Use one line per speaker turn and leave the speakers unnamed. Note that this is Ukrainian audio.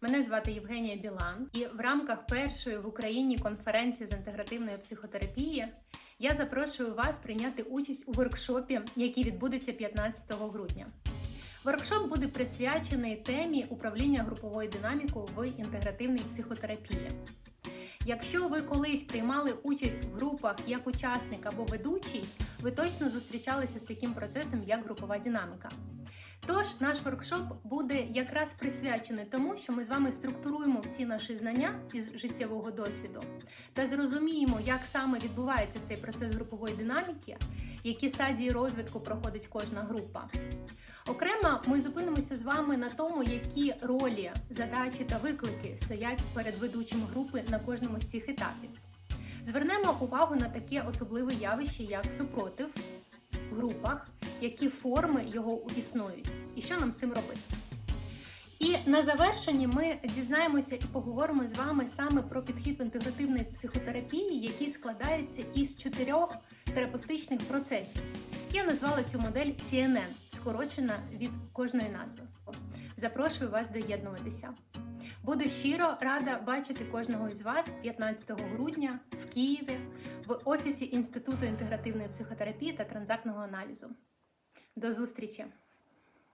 Мене звати Євгенія Білан, і в рамках першої в Україні конференції з інтегративної психотерапії я запрошую вас прийняти участь у воркшопі, який відбудеться 15 грудня. Воркшоп буде присвячений темі управління груповою динамікою в інтегративній психотерапії. Якщо ви колись приймали участь в групах як учасник або ведучий, ви точно зустрічалися з таким процесом, як групова динаміка. Тож наш воркшоп буде якраз присвячений тому, що ми з вами структуруємо всі наші знання із життєвого досвіду та зрозуміємо, як саме відбувається цей процес групової динаміки, які стадії розвитку проходить кожна група. Окремо, ми зупинимося з вами на тому, які ролі, задачі та виклики стоять перед ведучим групи на кожному з цих етапів. Звернемо увагу на таке особливе явище, як супротив групах, які форми його існують, і що нам з цим робити. І на завершенні ми дізнаємося і поговоримо з вами саме про підхід в інтегративної психотерапії, який складається із чотирьох терапевтичних процесів. Я назвала цю модель CNN, скорочена від кожної назви. Запрошую вас доєднуватися. Буду щиро рада бачити кожного із вас 15 грудня в Києві в офісі Інституту інтегративної психотерапії та транзактного аналізу. До зустрічі!